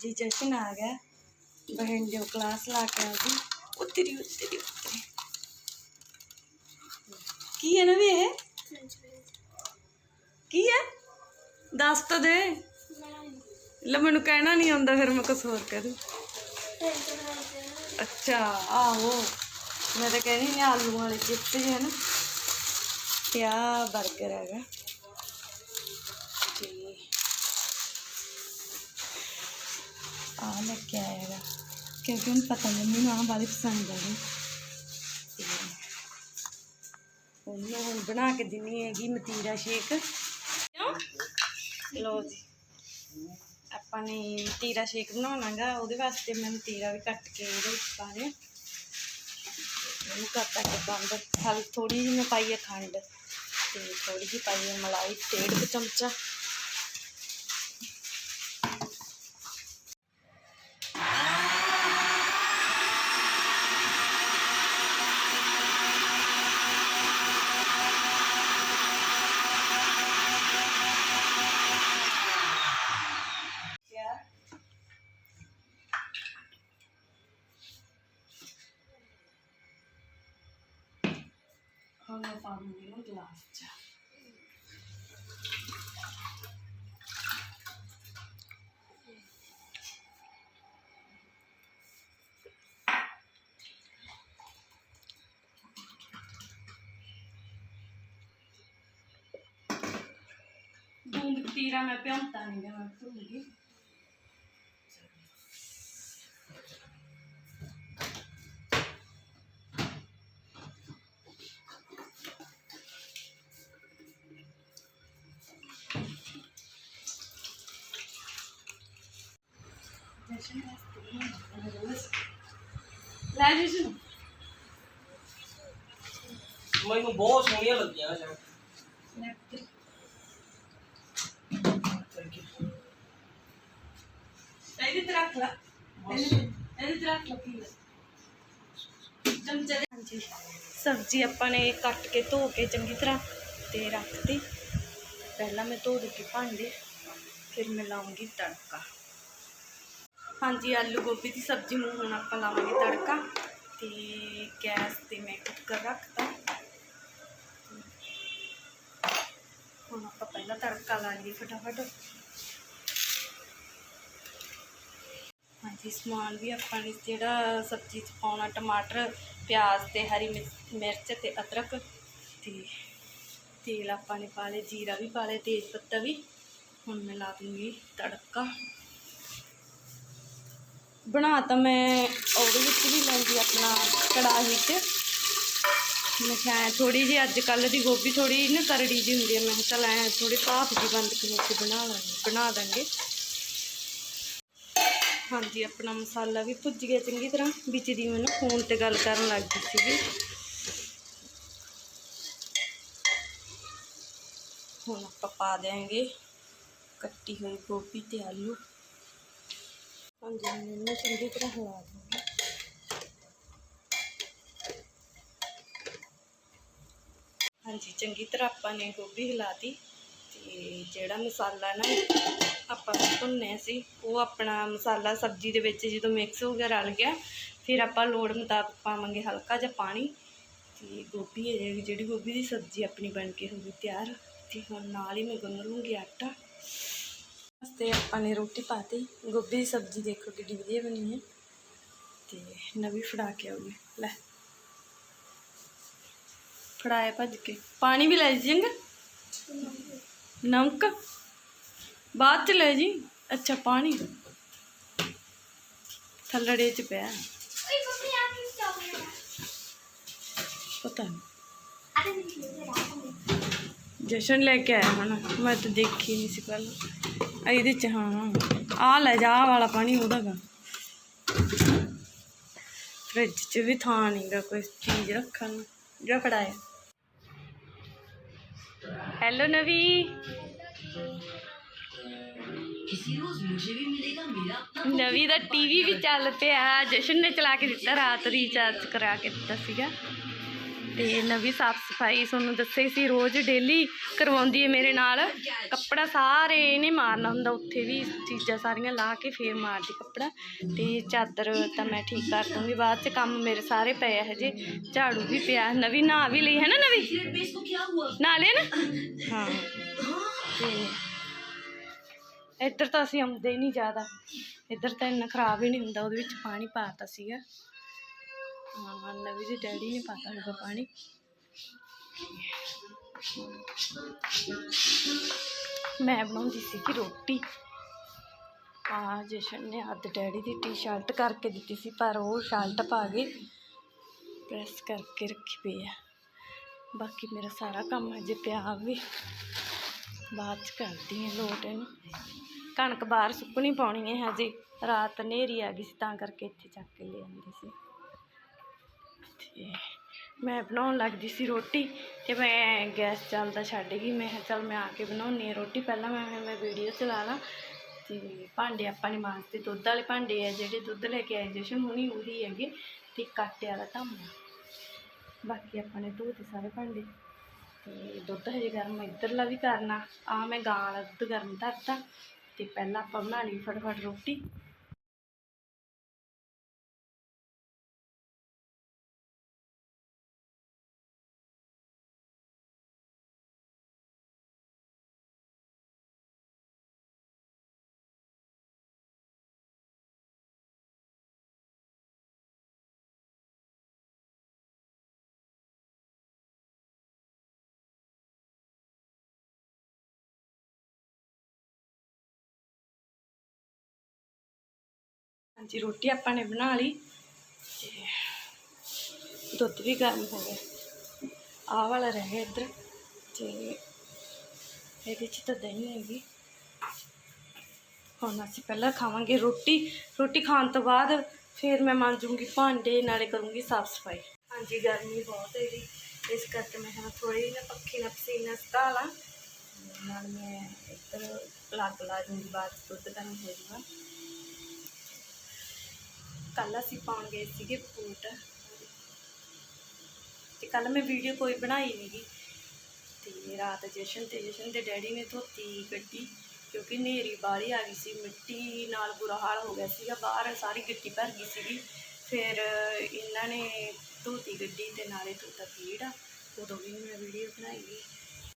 ਜੀ ਜਸ਼ਨ ਆ ਗਿਆ। ਬਹਿਨ ਜੋ ਕਲਾਸ ਲਾ ਕੇ ਆ ਗਈ। ਉਤਰੀ ਉਤਰੀ ਉਤਰੀ। ਕੀ ਹੈ ਨਾ ਵੀ ਇਹ? ਕੀ ਹੈ? ਦੱਸ ਤਾਂ ਦੇ। ਲੈ ਮੈਨੂੰ ਕਹਿਣਾ ਨਹੀਂ ਆਉਂਦਾ, ਫਿਰ ਮੈਂ ਕੁਛ ਹੋਰ ਕਰੂ। ਅੱਛਾ, ਆਹੋ। ਮੈਂ ਤਾਂ ਕਹਿੰਦੀ ਨੇ ਆਲੂ ਵਾਲੇ ਚਿਪਸ ਜਿਹੇ ਹਨ ਤੇ 버ਗਰ ਹੈਗਾ। ਆ ਲੈ ਕੇ ਆਇਆ ਹੈਗਾ। ਕਿਉਂਕਿ ਉਹਨੂੰ ਪਤਾ ਮੰਮੀ ਨੂੰ ਆਹ ਬਾਰੇ ਪਸੰਦ ਆ ਤੇ ਉਹਨੂੰ ਹੁਣ ਬਣਾ ਕੇ ਦਿੰਨੀ ਹੈਗੀ ਮਤੀਰਾ ਸ਼ੇਕ। ਲੋ ਜੀ। ਆਪਾਂ ਨੇ ਤੀਰਾ ਸ਼ੇਕ ਬਣਾਉਣਾਗਾ ਉਹਦੇ ਵਾਸਤੇ ਮੈਂ ਤੀਰਾ ਵੀ ਕੱਟ ਕੇ ਉਹਦੇ ਵਿੱਚ ਪਾ ਲਿਆ। ਉਹਨੂੰ ਕਰਤਾ ਕਿ ਬੰਦ ਹਲ ਥੋੜੀ ਜਿਹੀ ਮੈਂ ਪਾਈ ਹੈ ਖੰਡ। ਤੇ ਥੋੜੀ ਜਿਹੀ ਪਾਈ ਹੈ ਮਲਾਈ ਡੇਢ ਚਮਚਾ। ਹੁਣ ਮੈਂ ਪਾ ਦੂੰਗੀ ਇਹਨੂੰ ਗਲਾਸ 'ਚ ਦੂੰਦ ਤੀਰਾ ਮੈਂ ਪਿਉਂਤਾ ਨਹੀਂ ਗਾ ਮੈਂ ਭੁੱਲ ਲੈ ਜਸ਼ਨ ਮੈਨੂੰ ਬਹੁਤ ਸੋਹਣੀਆਂ ਲੱਗੀਆਂ ਨੇ ਸ਼ਰਟ। ਇਹਦੇ ਤੇ ਰੱਖ ਲੈ। ਇਹਦੇ ਇਹਦੇ ਤੇ ਰੱਖ ਲੈ ਪੀ ਲੈ ਚਮਚੇ ਦੇ ਹਾਂਜੀ। ਸਬਜ਼ੀ ਆਪਾਂ ਨੇ ਕੱਟ ਕੇ ਧੋ ਕੇ ਚੰਗੀ ਤਰ੍ਹਾਂ ਤੇ ਰੱਖਤੀ ਪਹਿਲਾਂ ਮੈਂ ਧੋ ਦਿੱਤੀ ਭਾਂਡੇ ਫਿਰ ਮੈਂ ਲਾਉਂਗੀ ਤੜਕਾ। ਹਾਂਜੀ, ਆਲੂ ਗੋਭੀ ਦੀ ਸਬਜ਼ੀ ਨੂੰ ਹੁਣ ਆਪਾਂ ਲਾਵਾਂਗੇ ਤੜਕਾ ਤੇ ਗੈਸ ਤੇ ਮੈਂ ਕੁੱਕਰ ਰੱਖਤਾ। ਹੁਣ ਆਪਾਂ ਪਹਿਲਾਂ ਤੜਕਾ ਲਾ ਲਈਏ ਫਟਾਫਟ। ਹਾਂਜੀ, ਸਮਾਨ ਵੀ ਆਪਾਂ ਨੇ ਜਿਹੜਾ ਸਬਜ਼ੀ 'ਚ ਪਾਉਣਾ, ਟਮਾਟਰ, ਪਿਆਜ਼ ਤੇ ਹਰੀ ਮਿਰਚ ਮਿਰਚ ਤੇ ਅਦਰਕ ਤੇ ਤੇਲ ਆਪਾਂ ਨੇ ਪਾ ਲਏ, ਜੀਰਾ ਵੀ ਪਾ ਲਏ, ਤੇਜ਼ ਪੱਤਾ ਵੀ। ਹੁਣ ਮੈਂ ਲਾ ਦੂੰਗੀ ਤੜਕਾ। ਬਣਾ ਤਾਂ ਮੈਂ ਉਹਦੇ ਵਿੱਚ ਵੀ ਲੈਂਦੀ ਆਪਣਾ ਕੜਾਹੀ 'ਚ। ਮੈਂ ਕਿਹਾ ਥੋੜੀ ਜਿਹੀ ਅੱਜ ਕੱਲ੍ਹ ਦੀ ਗੋਭੀ ਥੋੜੀ ਨਾ ਕਰੜੀ ਜਿਹੀ ਹੁੰਦੀ ਹੈ। ਮੈਂ ਕਿਹਾ ਚੱਲ ਐ ਥੋੜੀ ਭਾਫ ਜੀ ਬੰਦ ਕਰਕੇ ਬਣਾ ਲਾਂਗੇ ਬਣਾ ਦਾਂਗੇ। ਹਾਂਜੀ, ਆਪਣਾ ਮਸਾਲਾ ਵੀ ਭੁੱਜ ਗਿਆ ਚੰਗੀ ਤਰ੍ਹਾਂ। ਵਿੱਚ ਦੀ ਮੈਨੂੰ ਫੋਨ ਤੇ ਗੱਲ ਕਰਨ ਲੱਗ ਗਈ ਸੀਗੀ। ਹੁਣ ਆਪਾਂ ਪਾ ਦਿਆਂਗੇ ਕੱਟੀ ਹੋਈ ਗੋਭੀ ਤੇ ਆਲੂ। ਹਾਂਜੀ ਹੁਣ ਇਹਨੂੰ ਚੰਗੀ ਤਰ੍ਹਾਂ ਹਿਲਾ ਦੂੰਗੀ ਹਾਂਜੀ, ਚੰਗੀ ਤਰ੍ਹਾਂ ਆਪਾਂ ਨੇ ਗੋਭੀ ਹਿਲਾਤੀ ਤੇ ਜਿਹੜਾ ਮਸਾਲਾ ਨਾ ਆਪਾਂ ਭੁੰਨਿਆ ਸੀ, ਉਹ ਆਪਣਾ ਮਸਾਲਾ ਸਬਜ਼ੀ ਦੇ ਵਿੱਚ ਜਦੋਂ ਮਿਕਸ ਹੋ ਗਿਆ, ਰਲ ਗਿਆ, ਫਿਰ ਆਪਾਂ ਲੋੜ ਮੁਤਾਬਕ ਪਾਵਾਂਗੇ ਹਲਕਾ ਜਿਹਾ ਪਾਣੀ ਤੇ ਗੋਭੀ ਹੈ ਜਿਹੜੀ ਜਿਹੜੀ ਗੋਭੀ ਦੀ ਸਬਜ਼ੀ ਆਪਣੀ ਬਣ ਕੇ ਹੋ ਗਈ ਤਿਆਰ ਤੇ ਹੁਣ ਨਾਲ ਹੀ ਮੈਂ ਗੁੰਨ ਲੂੰਗੀ ਆਟਾ। ਤੇ ਆਪਾਂ ਨੇ ਰੋਟੀ ਪਾਤੀ। ਗੋਭੀ ਦੀ ਸਬਜ਼ੀ ਦੇਖੋ ਕਿੱਡੀ ਵਧੀਆ ਬਣੀ ਹੈ। ਤੇ ਨਵੀਂ ਫੜਾ ਕੇ ਆਉਗੀ ਲੈ। ਫੜਾਇਆ ਭੱਜ ਕੇ। ਪਾਣੀ ਵੀ ਲੈ ਜੀ ਚੰਗਾ ਨਮਕ। ਬਾਅਦ ਚ ਲੈ ਜੀ। ਅੱਛਾ ਪਾਣੀ। ਥੱਲੜੇ ਚ ਪਿਆ। ਪਤਾ ਨਹੀਂ ਜਸ਼ਨ ਲੈ ਕੇ ਆਇਆ ਹਨਾ ਮੈਂ ਤਾਂ ਦੇਖੀ ਨਹੀਂ ਸੀ ਕੱਲ ਇਹਦੇ ਚ ਹਾਂ। ਆ ਲੈ ਜਾ ਆਹ ਵਾਲਾ ਪਾਣੀ ਉਹਦਾ ਗਾ। ਫ੍ਰਿਜ ਚ ਵੀ ਥਾਂ ਨਹੀਂਗਾ ਕੋਈ ਚੀਜ਼ ਰੱਖਣ ਨੂੰ ਜਿਹੜਾ ਫੜਾਇਆ। ਹੈਲੋ ਨਵੀ। ਨਵੀ ਦਾ ਟੀਵੀ ਵੀ ਚੱਲ ਪਿਆ ਜਸ਼ਨ ਨੇ ਚਲਾ ਕੇ ਦਿੱਤਾ ਰਾਤ ਰੀਚਾਰਜ ਕਰਾ ਕੇ ਦਿੱਤਾ ਸੀਗਾ। ਤੇ ਨਵੀਂ ਸਾਫ਼ ਸਫ਼ਾਈ ਤੁਹਾਨੂੰ ਦੱਸਿਆ ਸੀ, ਰੋਜ਼ ਡੇਲੀ ਕਰਵਾਉਂਦੀ ਹੈ ਮੇਰੇ ਨਾਲ। ਕੱਪੜਾ ਸਾਰੇ ਇਹਨੇ ਮਾਰਨਾ ਹੁੰਦਾ, ਉੱਥੇ ਵੀ ਚੀਜ਼ਾਂ ਸਾਰੀਆਂ ਲਾ ਕੇ ਫੇਰ ਮਾਰਦੀ ਕੱਪੜਾ। ਤੇ ਚਾਦਰ ਤਾਂ ਮੈਂ ਠੀਕ ਕਰ ਦੂੰਗੀ, ਬਾਅਦ ਚ ਕੰਮ ਮੇਰੇ ਸਾਰੇ ਪਏ ਆ ਹਜੇ, ਝਾੜੂ ਵੀ ਪਿਆ, ਨਵੀਂ ਨਹਾ ਵੀ ਲਈ, ਹੈ ਨਾ ਨਵੀਂ? ਨਹਾ ਲਿਆ ਨਾ? ਹਾਂ। ਤੇ ਇੱਧਰ ਤਾਂ ਅਸੀਂ ਆਉਂਦੇ ਹੀ ਨਹੀਂ ਜ਼ਿਆਦਾ, ਇੱਧਰ ਤਾਂ ਇੰਨਾ ਖਰਾਬ ਹੀ ਨਹੀਂ ਹੁੰਦਾ, ਉਹਦੇ ਵਿੱਚ ਪਾਣੀ ਪਾਤਾ ਸੀਗਾ। ਹਾਂ ਨਵੀਂ ਦੇ ਡੈਡੀ ਨੇ ਪਾਤਾ ਹੋਊਗਾ ਪਾਣੀ। ਮੈਂ ਬਣਾਉਂਦੀ ਸੀ ਕਿ ਰੋਟੀ। ਆ ਜਸ਼ਨ ਨੇ ਅੱਧ ਡੈਡੀ ਦੀ ਟੀ-ਸ਼ਰਟ ਕਰਕੇ ਦਿੱਤੀ ਸੀ, ਪਰ ਉਹ ਸ਼ਰਟ ਪਾ ਕੇ ਪ੍ਰੈਸ ਕਰਕੇ ਰੱਖੀ ਪਈ ਆ। ਬਾਕੀ ਮੇਰਾ ਸਾਰਾ ਕੰਮ ਅਜੇ ਪਿਆ ਵੀ। ਬਾਅਦ ਚ ਕਰਦੀ ਹਾਂ ਲੋਟ ਇਹਨੂੰ। ਕਣਕ ਬਾਹਰ ਸੁੱਕਣੀ ਪਾਉਣੀ ਹੈ ਹਜੇ। ਰਾਤ ਹਨੇਰੀ ਆ ਗਈ ਸੀ, ਤਾਂ ਕਰਕੇ ਇੱਥੇ ਚੱਕ ਕੇ ਲੈ ਆਂਦੀ ਸੀ। ਤੇ ਮੈਂ ਬਣਾਉਣ ਲੱਗਦੀ ਸੀ ਰੋਟੀ ਤੇ ਮੈਂ ਗੈਸ ਚੱਲਦਾ ਛੱਡ ਗਈ। ਮੈਂ ਕਿਹਾ ਚੱਲ ਮੈਂ ਆ ਕੇ ਬਣਾਉਣੀ ਆ ਰੋਟੀ। ਪਹਿਲਾਂ ਮੈਂ ਮੈਂ ਵੀਡੀਓ ਚਲਾ ਲਾਂ ਤੇ ਭਾਂਡੇ ਆਪਾਂ ਨੇ ਮਾਂਜਦੇ। ਦੁੱਧ ਵਾਲੇ ਭਾਂਡੇ ਆ ਜਿਹੜੇ ਦੁੱਧ ਲੈ ਕੇ ਆਏ ਜਸ਼ਨ ਹੁਣੀ, ਉਹੀ ਹੈਗੇ ਤੇ ਕਾਟੇ ਵਾਲਾ ਧਾਮਾ ਬਾਕੀ ਆਪਾਂ ਨੇ ਧੋਤੇ ਸਾਰੇ ਭਾਂਡੇ। ਤੇ ਦੁੱਧ ਹਜੇ ਗਰਮ ਇੱਧਰਲਾ ਵੀ ਕਰਨਾ। ਆ ਮੈਂ ਗਾਂ ਵਾਲਾ ਦੁੱਧ ਗਰਮ ਧਰਤਾ ਤੇ ਪਹਿਲਾਂ ਆਪਾਂ ਬਣਾ ਲਈ ਫਟਾਫਟ ਰੋਟੀ। ਹਾਂਜੀ, ਰੋਟੀ ਆਪਾਂ ਨੇ ਬਣਾ ਲਈ ਤੇ ਦੁੱਧ ਵੀ ਗਰਮ ਹੋ ਗਿਆ। ਆਹ ਵਾਲਾ ਰਹਿ ਗਿਆ ਇੱਧਰ ਤੇ ਇਹਦੇ 'ਚ ਤਾਂ ਦਹੀਂ ਹੈਗੀ। ਹੁਣ ਅਸੀਂ ਪਹਿਲਾਂ ਖਾਵਾਂਗੇ ਰੋਟੀ। ਰੋਟੀ ਖਾਣ ਤੋਂ ਬਾਅਦ ਫਿਰ ਮੈਂ ਮਾਂਜੂੰਗੀ ਭਾਂਡੇ, ਨਾਲੇ ਕਰੂੰਗੀ ਸਾਫ਼ ਸਫ਼ਾਈ। ਹਾਂਜੀ, ਗਰਮੀ ਬਹੁਤ ਹੈ ਜੀ। ਇਸ ਕਰਕੇ ਮੈਂ ਹਾਂ ਥੋੜੀ ਨਾ ਪੱਖੀ ਨਾਲ ਪਸੀਨਾ ਸੁਕਾ ਲਾਂ। ਨਾਲ ਮੈਂ ਇੱਧਰ ਲੱਗ ਲਾ ਜੂੰਗੀ ਬਾਅਦ 'ਚ ਦੁੱਧ ਗਰਮ ਹੋ ਜਾਊਗਾ ਕੱਲ ਅਸੀਂ ਪਾਉਣ ਗਏ ਸੀਗੇ ਬੂਟ। ਤੇ ਕੱਲ ਮੈਂ ਵੀਡੀਓ ਕੋਈ ਬਣਾਈ ਨਹੀਂਗੀ ਤੇ ਰਾਤ ਜਸ਼ਨ ਤੇ ਜਸ਼ਨ ਦੇ ਡੈਡੀ ਨੇ ਧੋਤੀ ਗੱਡੀ, ਕਿਉਂਕਿ ਨੇਰੀ ਬਾਹਲੀ ਆ ਗਈ ਸੀ, ਮਿੱਟੀ ਨਾਲ ਬੁਰਾ ਹਾਲ ਹੋ ਗਿਆ ਸੀਗਾ, ਬਾਹਰ ਸਾਰੀ ਗੱਡੀ ਭਰ ਗਈ ਸੀਗੀ। ਫਿਰ ਇਹਨਾਂ ਨੇ ਧੋਤੀ ਗੱਡੀ ਤੇ ਨਾਲੇ ਧੋਤਾ ਪੀੜ ਉਦੋਂ ਵੀ ਮੈਂ ਵੀਡੀਓ ਬਣਾਈ